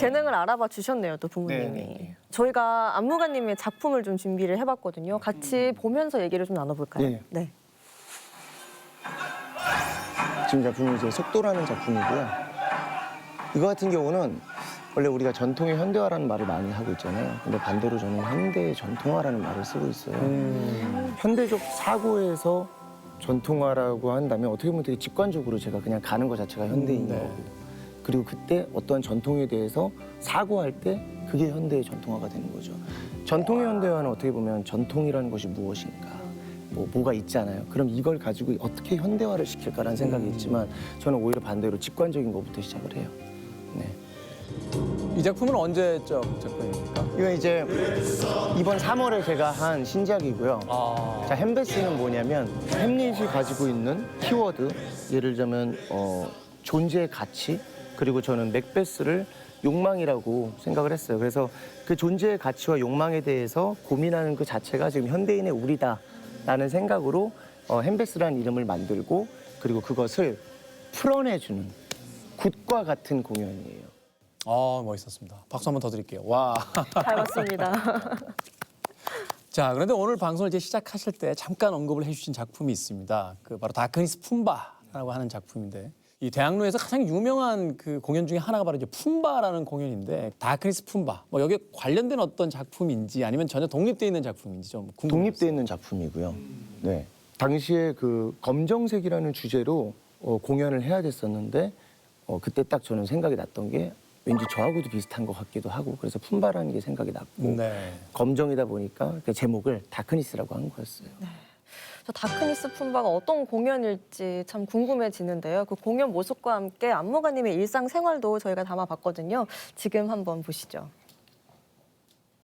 재능을 알아봐 주셨네요, 또 부모님이. 네, 네. 저희가 안무가님의 작품을 좀 준비를 해봤거든요. 같이 보면서 얘기를 좀 나눠볼까요? 네. 네. 지금 작품이 이제 속도라는 작품이고요. 이거 같은 경우는 원래 우리가 전통의 현대화라는 말을 많이 하고 있잖아요. 근데 반대로 저는 현대의 전통화라는 말을 쓰고 있어요. 현대적 사고에서 전통화라고 한다면 어떻게 보면 되게 직관적으로 제가 그냥 가는 것 자체가 현대인 네. 거고. 그리고 그때 어떠한 전통에 대해서 사고할 때 그게 현대의 전통화가 되는 거죠. 전통의 현대화는 어떻게 보면 전통이라는 것이 무엇인가, 뭐 뭐가 있잖아요. 그럼 이걸 가지고 어떻게 현대화를 시킬까라는 생각이 있지만 저는 오히려 반대로 직관적인 것부터 시작을 해요. 네. 이 작품은 언제적 작품입니까? 이건 이제 이번 3월에 제가 한 신작이고요. 아, 자, 햄베스는 뭐냐면 햄릿이 가지고 있는 키워드 예를 들자면 어, 존재의 가치 그리고 저는 맥베스를 욕망이라고 생각을 했어요. 그래서 그 존재의 가치와 욕망에 대해서 고민하는 그 자체가 지금 현대인의 우리다라는 생각으로 어, 햄베스라는 이름을 만들고 그리고 그것을 풀어내주는 굿과 같은 공연이에요. 아 멋있었습니다. 박수 한 번 더 드릴게요. 와. 잘 봤습니다. 자, 그런데 오늘 방송을 이제 시작하실 때 잠깐 언급을 해주신 작품이 있습니다. 그 바로 다크니스 푼바라고 하는 작품인데 이 대학로에서 가장 유명한 그 공연 중에 하나가 바로 이제 푼바라는 공연인데 다크니스 푼바 뭐 여기 에 관련된 어떤 작품인지 아니면 전혀 독립돼 있는 작품인지 좀 궁금해요. 독립돼 있는 작품이고요. 네. 당시에 그 검정색이라는 주제로 어, 공연을 해야 됐었는데 어, 그때 딱 저는 생각이 났던 게 왠지 저하고도 비슷한 것 같기도 하고 그래서 품바라는 게 생각이 났고 네. 검정이다 보니까 그 제목을 다크니스라고 한 거였어요. 저 다크니스 품바가 어떤 공연일지 참 궁금해지는데요. 그 공연 모습과 함께 안무가님의 일상생활도 저희가 담아봤거든요. 지금 한번 보시죠.